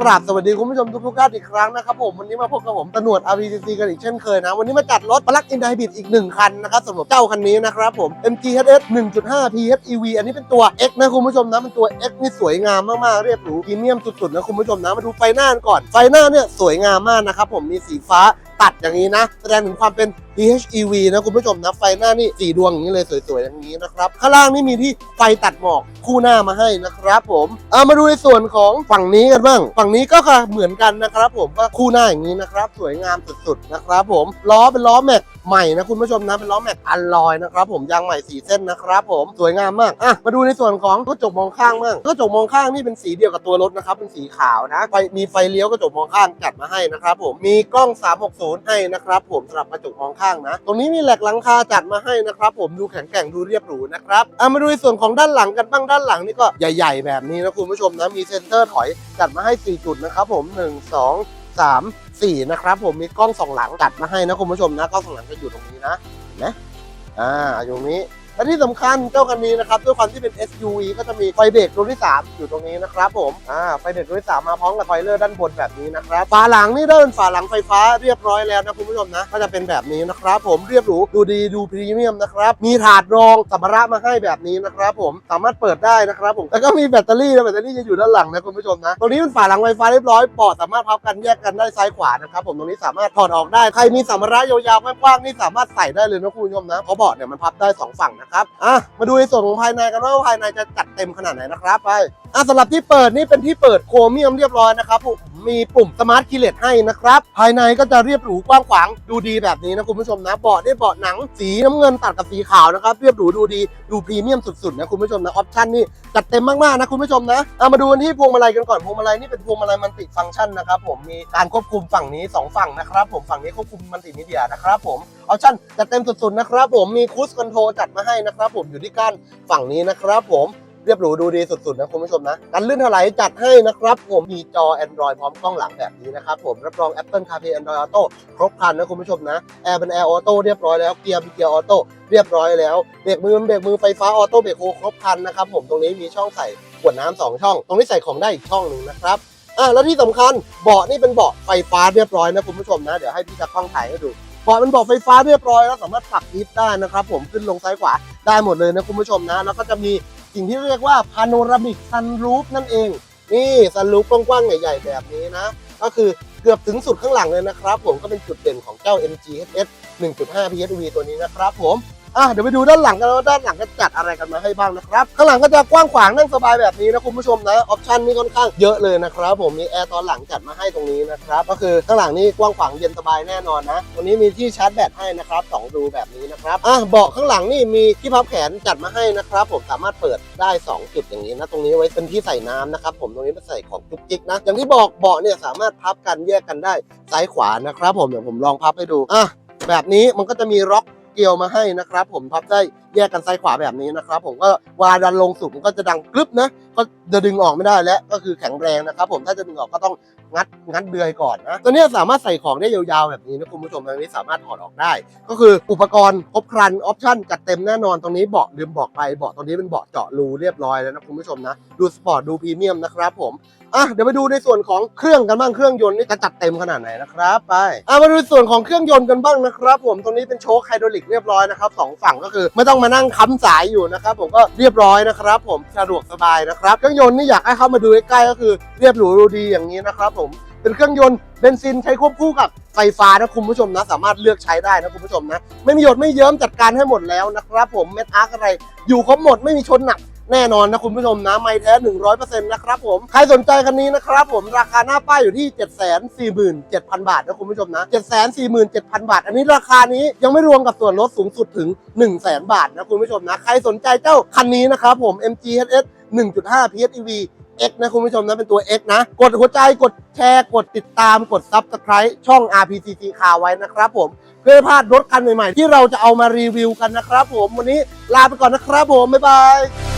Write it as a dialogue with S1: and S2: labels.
S1: กราบสวัสดีคุณผู้ชมทุกๆท่านอีกครั้งนะครับผมวันนี้มาพบกับผมตำรวจ RPCC กันอีกเช่นเคยนะ วันนี้มาจัดรถปลั๊กอินไดบิดอีกหนึ่งคันนะครับสำหรับเจ้าคันนี้นะครับผม MGHS 1.5 PHEV อันนี้เป็นตัว X นะคุณผู้ชมนะเป็นตัว X นี่สวยงามมากๆเรียบหรูพรีเมียมสุดๆนะคุณผู้ชมนะมาดูไฟหน้าก่อนไฟหน้าเนี่ยสวยงามมากนะครับผมมีสีฟ้าตัดอย่างนี้นะ แสดงถึงความเป็น PHEV นะคุณผู้ชมนะไฟหน้านี่สีดวงอย่างนี้เลยสวยๆอย่างนี้นะครับข้างล่างนี่มีที่ไฟตัดหมอกคู่หน้ามาให้นะครับผมเอามาดูในส่วนของฝั่งนี้กันบ้าง ฝั่งนี้ก็ค่ะเหมือนกันนะครับ ผมก็คู่หน้าอย่างนี้นะครับสวยงามสุดๆนะครับ ผมล้อเป็นล้อแม็กใหม่นะคุณผู้ชมนะเป็นล้อแม็กอัลลอยนะครับผมยางใหม่สีเส้นนะครับ ผมสวยงามมากอะมาดูในส่วนของกระจกมองข้างบ้างกระจกมองข้างนี่เป็นสีเดียวกับตัวรถนะครับเป็นสีขาวนะไฟมีไฟเลี้ยวกระจกมองข้างจัดมาให้นะครับ ผมมีกล้อง 360 ให้นะครับ ผมสำหรับกระจกมองข้างนะ ตรงนี้มีแหลกหลังคาจัดมาให้นะครับ ผมดูแข็งแกร่งดูเรียบหรูนะครับเอามาดูในส่วนของด้านหลังกันบ้างด้านหลังนี่ก็ใหญ่ ๆ แบบนี้นะคุณผู้ชมนะมีเซ็นเตอร์ถอยจัดมาให้ 4 จุดนะครับผม 1 2 3 4นะครับผมมีกล้องสองหลังจัดมาให้นะคุณผู้ชมนะกล้องสองหลังจะอยู่ตรงนี้นะเห็นไหมอ่าอยู่ตรงนี้ และที่สำคัญเจ้าคันนี้นะครับด้วยความที่เป็น SUV ก็จะมีไฟเบรกดวงที่ 3 อยู่ตรงนี้นะครับผมอ่าไฟเบรกดวงที่3มาพร้อมกับไฟเลอร์ด้านบนแบบนี้นะครับฝาหลังนี่ได้เป็นฝาหลังไฟฟ้าเรียบร้อยแล้วนะคุณผู้ชมนะก็จะเป็นแบบนี้นะครับผมเรียบหรูดูดีดูพรีเมียมนะครับมีถาดรองสัมภาระมาให้แบบนี้นะครับผมสามารถเปิดได้นะครับผมแล้วก็มีแบตเตอรี่นะแบตเตอรี่จะอยู่ด้านหลังนะคุณผู้ชมนะตรงนี้เป็นฝาหลังไฟฟ้าเรียบร้อยปอดสามารถพับกันแยกกันได้ซ้ายขวานะครับผมตรงนี้สามารถถอดออกได้ใครมีสัมภาระยาวๆกว้างๆนี่สามารถใส่ได้เลยนะคุณผู้ชมนะเพราะเบาะเนี่ยมันพับได้สองฝั่งนะครับอะมาดูในส่วนของภายในกันว่าภายในจะจัดเต็มขนาดไหนนะครับไปอะสำหรับที่เปิดนี่เป็นที่เปิดโครเมียมเรียบร้อยนะครับผม มีปุ่มสมาร์ทคีเลสให้นะครับ ภายในก็จะเรียบหรูกว้างขวางดูดีแบบนี้นะคุณผู้ชมนะเบาะได้เบาะหนังสีน้ำเงินตัดกับสีขาวนะครับเรียบหรูดูดีดูพรีเมียมสุดๆนะคุณผู้ชมนะออปชั่นนี่จัดเต็มมากๆนะคุณผู้ชมนะเอามาดูที่พวงมาลัยกันก่อนพวงมาลัยนี่เป็นพวงมาลัยมันติฟังก์ชันนะครับผมมีการควบคุมฝั่งนี้สองฝั่งนะครับผมฝั่งนี้ควบคุมมันติมีเดียนะครับผมออปชั่นจัดเต็มสุดๆนะครับผมมีคูสคอนโทรจัดมาให้นะครับผมอยู่ที่ก้านฝั่งนี้นะครับผม เรียบหรูดูดีสุดๆนะคุณผู้ชมนะกันลื่นถลายจัดให้นะครับผมมีจอ Android พร้อมกล้องหลังแบบนี้นะครับผมรับรอง Apple CarPlay Android Auto ครบครันนะคุณผู้ชมนะแอร์เป็นแอร์ออโต้เรียบร้อยแล้วเกียร์เป็นเกียร์ออโต้เรียบร้อยแล้วเบรกมือเป็นเบรกมือไฟฟ้าออโต้เบรกโฮครบครันนะครับผมตรงนี้มีช่องใส่ขวดน้ำสองช่อง ตรงนี้ใส่ของได้อีกช่องหนึ่งนะครับอะแล้วที่สำคัญเบาะนี่เป็นเบาะไฟฟ้าเรียบร้อยนะคุณผู้ชมนะเดี๋ยวให้พี่จะกล้องถ่ายให้ดูเบาะเป็นเบาะไฟฟ้าเรียบร้อยแล้วสามารถปรับทิศได้นะครับผมขึ้นลงซ้ายขวาได้หมดเลยนะคุณผู้ชมนะ แล้วก็จะมี สิ่งที่เรียกว่าพาโนรามิกซันรูฟนั่นเอง นี่ซันรูฟกว้างๆใหญ่ๆแบบนี้นะ ก็คือเกือบถึงสุดข้างหลังเลยนะครับ ผมก็เป็นจุดเด่นของเจ้า MG HS 1.5 PHEV ตัวนี้นะครับผม อะเดี๋ยวไปดูด้านหลังกันว่าด้านหลังจะจัดอะไรกันมาให้บ้างนะครับ ข้างหลังก็จะกว้างขวางนั่งสบายแบบนี้นะคุณผู้ชมนะ ออปชันนี่ค่อนข้างเยอะเลยนะครับ ผมมีแอร์ตอนหลังจัดมาให้ตรงนี้นะครับ ก็คือข้างหลังนี่กว้างขวางเย็นสบายแน่นอนนะตรงนี้มีที่ชาร์จแบตให้นะครับสองรูแบบนี้นะครับอะเบาะข้างหลังนี่มีที่พับแขนจัดมาให้นะครับ ผมสามารถเปิดได้สองจุดอย่างนี้นะตรงนี้ไว้เป็นที่ใส่น้ำนะครับ ผมตรงนี้เป็นใส่ของจุกจิกนะอย่างที่บอกเบาะเนี่ยสามารถพับกันแยกกันได้ซ้ายขวานะครับ ผมเดี๋ยวผมลองพับให้ดูอะแบบนี้มันก็จะมีล็อก เกลียวมาให้นะครับ ผมพับได้ แยกกันซ้ายขวาแบบนี้นะครับ ผมก็เวลาดันลงสุดมันก็จะดังกรึบนะก็จะดึงออกไม่ได้และก็คือแข็งแรงนะครับผมถ้าจะดึงออกก็ต้องงัดงัดเดือยก่อนนะตัวนี้สามารถใส่ของได้ยาวๆแบบนี้นะคุณผู้ชมตรงนี้สามารถถอดออกได้ ก็คืออุปกรณ์ครบครันออปชั่นจัดเต็มแน่นอนตรงนี้เบาะลืมบอกไปเบาะตรงนี้เป็นเบาะเจาะรูเรียบร้อยแล้วนะคุณผู้ชมนะดูสปอร์ตดูพรีเมียมนะครับผมอะเดี๋ยวไปดูในส่วนของเครื่องกันบ้างเครื่องยนต์นี่จะจัดเต็มขนาดไหนนะครับไปอะมาดูส่วนของเครื่องยนต์กันบ้างนะครับ ผมตรงนี้เป็นโชคไฮดรอลิกเรียบร้อยนะครับสองฝั่งก็คือไม่ต้องมานั่งค้ำสายอยู่นะครับผมก็เรียบร้อยนะครับผมสะดวกสบายนะครับเครื่องยนต์นี่อยากให้เข้ามาดูใกล้ๆก็คือเรียบหรูดูดีอย่างนี้นะครับผมเป็นเครื่องยนต์เบนซินใช้ควบคู่กับไฟฟ้านะคุณผู้ชมนะ สามารถเลือกใช้ได้นะคุณผู้ชมนะ ไม่มีหยดไม่เยิ้มจัดการให้หมดแล้วนะครับผมเม็ดอาร์กอะไร อยู่ครบหมดไม่มีชนหนัก แน่นอนนะคุณผู้ชมนะไม่แท้ 100%นะครับผม ใครสนใจคันนี้นะครับผมราคาหน้าป้ายอยู่ที่ 747,000 บาทนะคุณผู้ชมนะ 747,000 บาท อันนี้ราคานี้ยังไม่รวมกับส่วนลดสูงสุดถึง 100,000 บาทนะคุณผู้ชมนะ ใครสนใจเจ้าคันนี้นะครับผม MGHS 1.5 PHEV X นะคุณผู้ชมนะเป็นตัว X นะ กดหัวใจกดแชร์กดติดตามกด Subscribe ช่อง RPCC คาไว้นะครับผม เพื่อพลาดรถคันใหม่ๆ ที่เราจะเอามารีวิวกันนะครับผม วันนี้ลาไปก่อนนะครับผม บ๊ายบาย